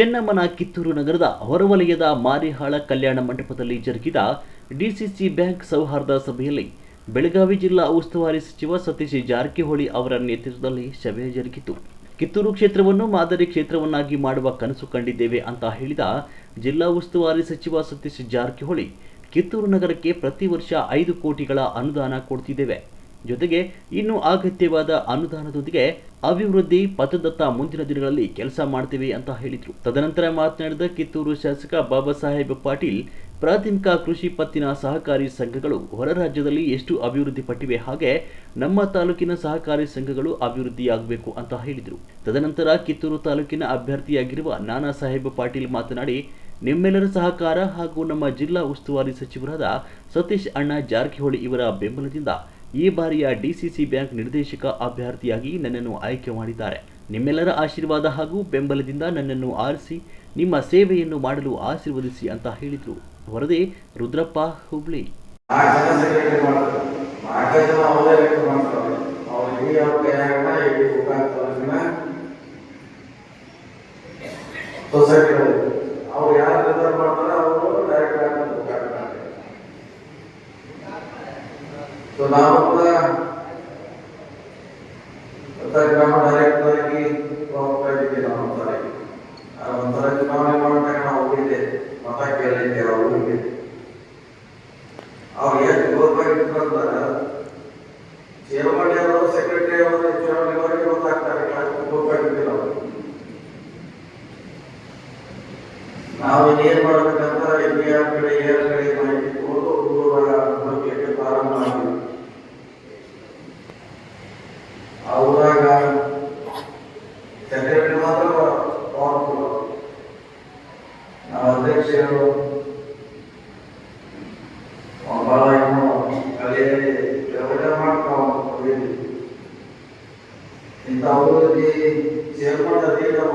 ಚೆನ್ನಮ್ಮನ ಕಿತ್ತೂರು ನಗರದ ಹೊರವಲಯದ ಮಾರಿಹಾಳ ಕಲ್ಯಾಣ ಮಂಟಪದಲ್ಲಿ ಜರುಗಿದ ಡಿಸಿಸಿ ಬ್ಯಾಂಕ್ ಸೌಹಾರ್ದ ಸಭೆಯಲ್ಲಿ ಬೆಳಗಾವಿ ಜಿಲ್ಲಾ ಉಸ್ತುವಾರಿ ಸಚಿವ ಸತೀಶ್ ಜಾರಕಿಹೊಳಿ ಅವರ ನೇತೃತ್ವದಲ್ಲಿ ಸಭೆ ಜರುಗಿತು. ಕಿತ್ತೂರು ಕ್ಷೇತ್ರವನ್ನು ಮಾದರಿ ಕ್ಷೇತ್ರವನ್ನಾಗಿ ಮಾಡುವ ಕನಸು ಕಂಡಿದ್ದೇವೆ ಅಂತ ಹೇಳಿದ ಜಿಲ್ಲಾ ಉಸ್ತುವಾರಿ ಸಚಿವ ಸತೀಶ್ ಜಾರಕಿಹೊಳಿ, ಕಿತ್ತೂರು ನಗರಕ್ಕೆ ಪ್ರತಿ ವರ್ಷ ಐದು ಕೋಟಿಗಳ ಅನುದಾನ ಕೊಡ್ತಿದ್ದೇವೆ. ಜೊತೆಗೆ ಇನ್ನು ಅಗತ್ಯವಾದ ಅನುದಾನದೊಂದಿಗೆ ಅಭಿವೃದ್ಧಿ, ಪಥದತ್ತ ಮುಂದಿನ ದಿನಗಳಲ್ಲಿ ಕೆಲಸ ಮಾಡ್ತೀವಿ ಅಂತ ಹೇಳಿದರು. ತದನಂತರ ಮಾತನಾಡಿದ ಕಿತ್ತೂರು ಶಾಸಕ ಬಾಬಾ ಸಾಹೇಬ್ ಪಾಟೀಲ್, ಪ್ರಾಥಮಿಕ ಕೃಷಿ ಪತ್ತಿನ ಸಹಕಾರಿ ಸಂಘಗಳು ಹೊರ ರಾಜ್ಯದಲ್ಲಿ ಎಷ್ಟು ಅಭಿವೃದ್ಧಿ ಪಟ್ಟಿವೆ ಹಾಗೆ ನಮ್ಮ ತಾಲೂಕಿನ ಸಹಕಾರಿ ಸಂಘಗಳು ಅಭಿವೃದ್ಧಿಯಾಗಬೇಕು ಅಂತ ಹೇಳಿದರು. ತದನಂತರ ಕಿತ್ತೂರು ತಾಲೂಕಿನ ಅಭ್ಯರ್ಥಿಯಾಗಿರುವ ನಾನಾ ಸಾಹೇಬ್ ಪಾಟೀಲ್ ಮಾತನಾಡಿ, ನಿಮ್ಮೆಲ್ಲರ ಸಹಕಾರ ಹಾಗೂ ನಮ್ಮ ಜಿಲ್ಲಾ ಉಸ್ತುವಾರಿ ಸಚಿವರಾದ ಸತೀಶ್ ಅಣ್ಣ ಜಾರಕಿಹೊಳಿ ಇವರ ಬೆಂಬಲದಿಂದ ಈ ಬಾರಿಯ ಡಿಸಿಸಿ ಬ್ಯಾಂಕ್ ನಿರ್ದೇಶಕ ಅಭ್ಯರ್ಥಿಯಾಗಿ ನನ್ನನ್ನು ಆಯ್ಕೆ ಮಾಡಿದ್ದಾರೆ. ನಿಮ್ಮೆಲ್ಲರ ಆಶೀರ್ವಾದ ಹಾಗೂ ಬೆಂಬಲದಿಂದ ನನ್ನನ್ನು ಆರಿಸಿ, ನಿಮ್ಮ ಸೇವೆಯನ್ನು ಮಾಡಲು ಆಶೀರ್ವದಿಸಿ ಅಂತ ಹೇಳಿದರು. ವರದಿ ರುದ್ರಪ್ಪ ಹುಬ್ಳಿ. ನಾಲ್ಕು ಸೊ ನಾವು ಕೂಡ ಪ್ರತಿ ಗ್ರಾಮ ಡೈರೆಕ್ಟರ್ ಆಗಿ ಹೋಗ್ತಾ ನಾವು ಒಂದ್ಸಲ ಆ ಒಂದ್ಸಲ ಚುನಾವಣೆ ಮಾಡಿದಾಗ ನಾವು ಹೋಗಿದ್ದೆ ಮತ ಕೇಳಲಿಕ್ಕೆ ಅವ್ರು ಹೋಗಿದ್ದೆ ಅವ್ರು ಏನು ಗೌರ್ಮೆಂಟ್ ಚೇರ್ಮನ್ ಅವರು ಸೆಕ್ರೆಟರಿ ಅವರು ಚುನಾವಣೆವರೆಗೆ ಗೊತ್ತಾಗ್ತಾರೆ ಗೌರ್ಮೆಂಟ್ ಅವರು ನಾವು ಇನ್ನೇನ್ ಮಾಡ್ಬೇಕಂತ ಇಲ್ಲಿ ಆ ಕಡೆ ಏರ್ ಕಡೆ ಮಾಹಿತಿ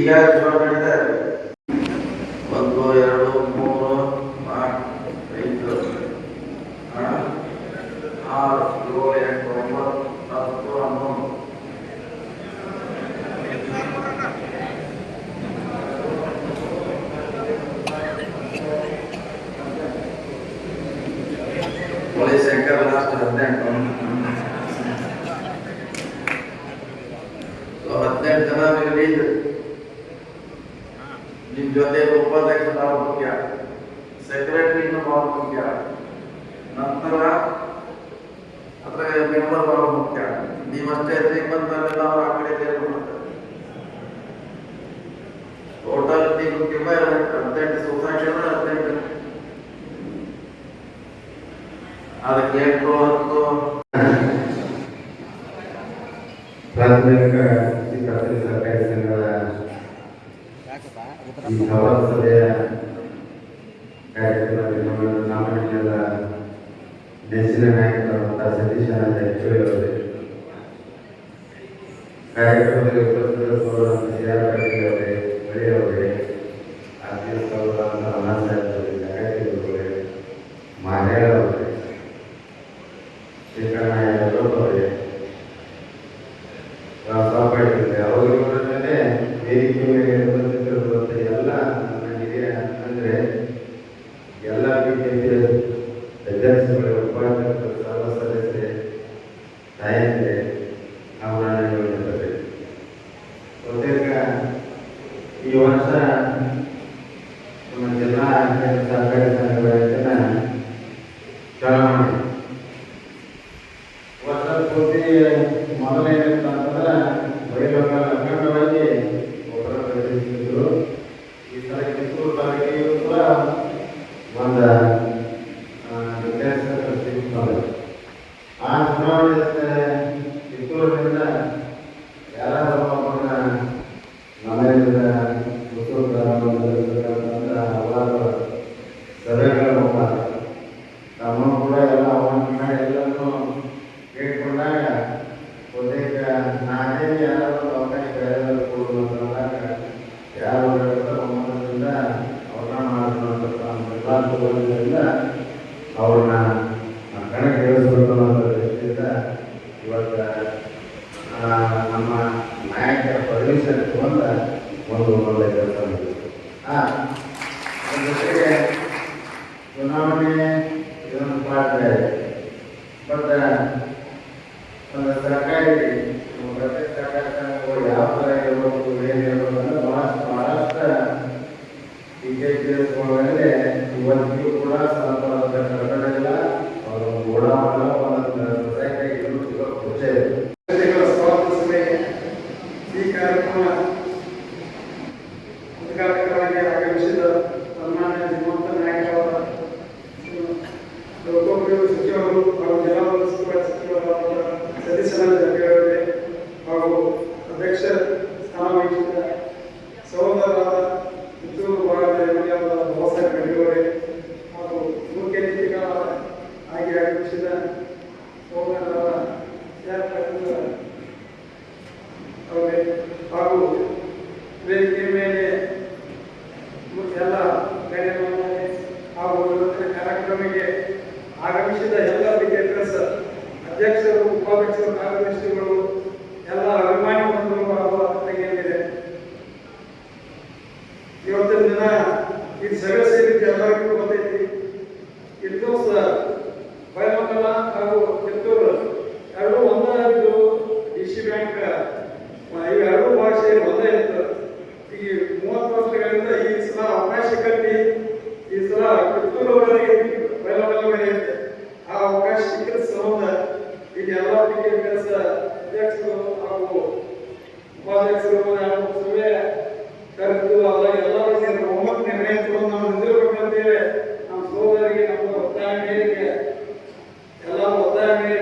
ಈಗ ಚುನಾವಣೆ ನಡೀತಾ ಇದೆ ಒಂದು ಎರಡು ಮೂರು ನಾಲ್ಕು ಐದು ಹಣ ಆರು ಏಳು ಎಂಟು ಒಂಬತ್ತು ಹತ್ತು ಹನ್ನೊಂದು ಒಳ್ಳೆ ಶಂಕರ ಲಾಸ್ಟ್ ಹದಿನೆಂಟು ಸೊ ಹದಿನೆಂಟು ಜನ ನೀವು ಲೀಡ್ ನಿಮ್ ಜೊತೆ ಉಪಾಧ್ಯಕ್ಷ ಬಹಳ ಮುಖ್ಯ ಸೆಕ್ರೆಟರಿ ಬಹಳ ಮುಖ್ಯ ನಂತರ ಅದ್ರ ಮೆಂಬರ್ ಬಹಳ ಮುಖ್ಯ ನೀವಷ್ಟೇ ಶ್ರೀಮಂತರೆಲ್ಲ ಅವ್ರ ಆ ಕಡೆ ಬೇರೆ ಮಾಡ್ತಾರೆ ಟೋಟಲ್ ನೀವು ಕಿಮ್ಮ ಹದಿನೆಂಟು ಸೊಸೈಟಿ ಅಂದ್ರೆ ಹದಿನೆಂಟು ಅದಕ್ಕೆ ಎಂಟು ಹತ್ತು ಪ್ರಾಥಮಿಕ ಕೃಷಿ ಸಹಕಾರಿ ಸಂಘದ ಈ ಸಭೆಯ ಕಾರ್ಯಕ್ರಮದಲ್ಲಿ ನಮ್ಮ ಸಾಮಾನ್ಯದ ನೆಚ್ಚಿನ ಅವರೇ ಕಾರ್ಯಕ್ರಮದಲ್ಲಿ ನಮ್ಮ ಜಿಲ್ಲಾ ಸಹಕಾರಿ ಸಂಘಗಳ ಮೊದಲೇನಿತ್ತು ಅಂತಂದ್ರೆ ಈ ಸಲ ಕಿತ್ತೂರು ತಾಲೂಕಿಗೂ ಕೂಡ 40 Lord. ಸಭೆ ಸೇರಿದ್ದು también